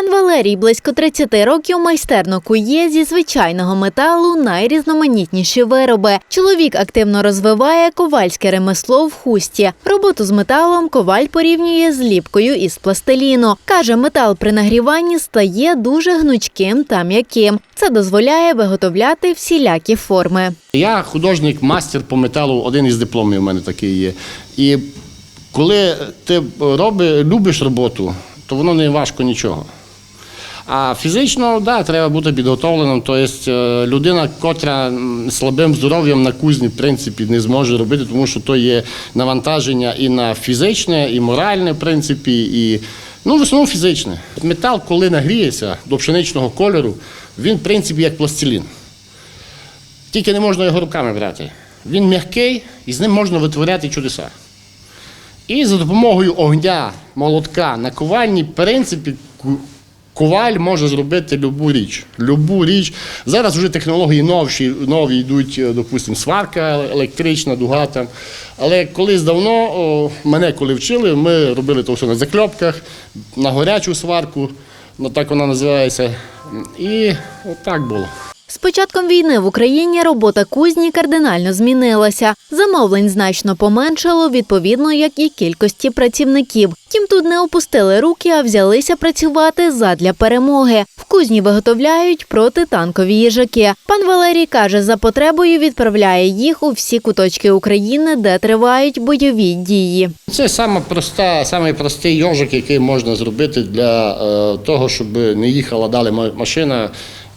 Пан Валерій близько 30 років майстерно кує зі звичайного металу найрізноманітніші вироби. Чоловік активно розвиває ковальське ремесло в хусті. Роботу з металом коваль порівнює з ліпкою із пластиліну. Каже, метал при нагріванні стає дуже гнучким та м'яким. Це дозволяє виготовляти всілякі форми. Я художник, мастер по металу, один із дипломів у мене такий є. І коли ти роби, любиш роботу, то воно не важко нічого. А фізично, да, треба бути підготовленим. Тобто е, людина, котра слабим здоров'ям на кузні, в принципі, не зможе робити, тому що то є навантаження і на фізичне, і моральне, в принципі, і ну, в основному фізичне. Метал, коли нагріється до пшеничного кольору, він, в принципі, як пластилін. Тільки не можна його руками брати. Він м'який і з ним можна витворяти чудеса. І за допомогою огня, молотка на ковальні, в принципі, коваль може зробити любу річ. Любу річ. Зараз вже технології новші, нові йдуть, е, допустимо, сварка електрична, дуга там. Але колись давно, о, мене коли вчили, ми робили то все на закльопках, на горячу сварку, ну, так вона називається. І отак було. З початком війни в Україні робота кузні кардинально змінилася. Замовлень значно поменшало, відповідно, як і кількості працівників. Тім тут не опустили руки, а взялися працювати задля перемоги. В кузні виготовляють протитанкові їжаки. Пан Валерій каже, за потребою відправляє їх у всі куточки України, де тривають бойові дії. Це саме проста, самий простий йожик, який можна зробити для е, того, щоб не їхала далі ма- машина.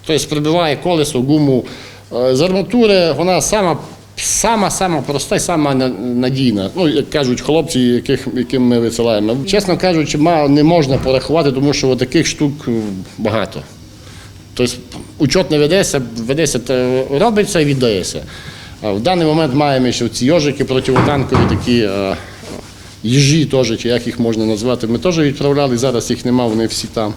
Тобто прибиває колесо, гуму. Е, з арматури вона сама, сама, сама проста і сама надійна. Ну, як кажуть хлопці, яких, яким ми висилаємо. Чесно кажучи, не можна порахувати, тому що таких штук е, багато. Тобто учет не ведеться, ведеться, робиться і віддається. В даний момент маємо ще ці йожики противотанкові, такі е, їжі теж, чи як їх можна назвати. Ми теж відправляли, зараз їх нема, вони всі там.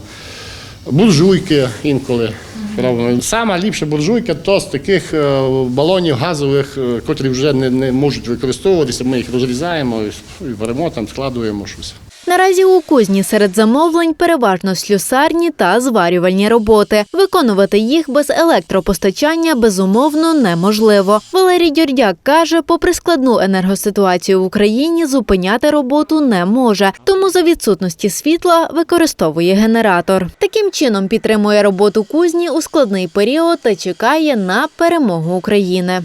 Буржуйки інколи робимо. Сама ліпша буржуйка то з таких е, балонів газових, е, котрі вже не, не можуть використовуватися. Ми їх розрізаємо і беремо там, складуємо щось. Наразі у кузні серед замовлень переважно слюсарні та зварювальні роботи. Виконувати їх без електропостачання безумовно неможливо. Валерій Дюрдяк каже, попри складну енергоситуацію в Україні, зупиняти роботу не може, тому за відсутності світла використовує генератор. Таким чином підтримує роботу кузні у складний період та чекає на перемогу України.